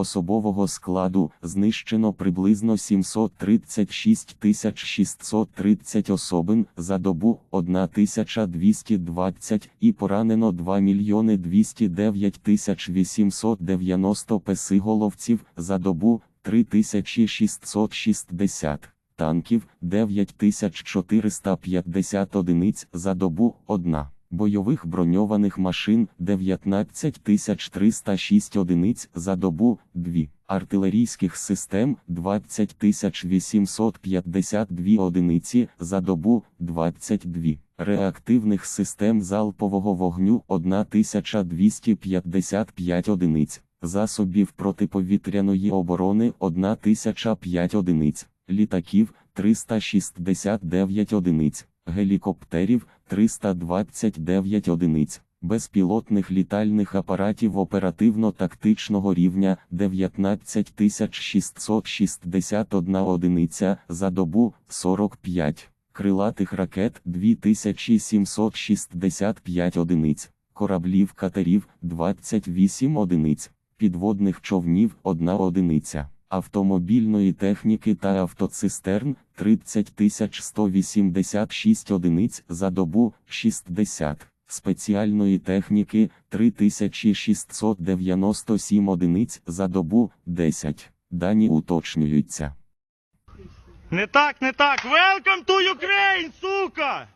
Особового складу знищено приблизно 736 630 особин за добу 1220 і поранено 2 мільйони 209 890 песиголовців за добу 3660 танків 9450 одиниць за добу 1. Бойових броньованих машин 19306 одиниць за добу 2, артилерійських систем 20852 одиниці за добу 22, реактивних систем залпового вогню 1255 одиниць, засобів протиповітряної оборони 1005 одиниць, літаків 369 одиниць, гелікоптерів 329 одиниць, безпілотних літальних апаратів оперативно-тактичного рівня 19661 одиниця за добу 45, крилатих ракет 2765 одиниць, кораблів катерів 28 одиниць, підводних човнів 1 одиниця автомобільної техніки та автоцистерн 30 186 одиниць за добу 60, спеціальної техніки 3697 одиниць за добу 10. Дані уточнюються. Не так, не так. Welcome to Ukraine, сука!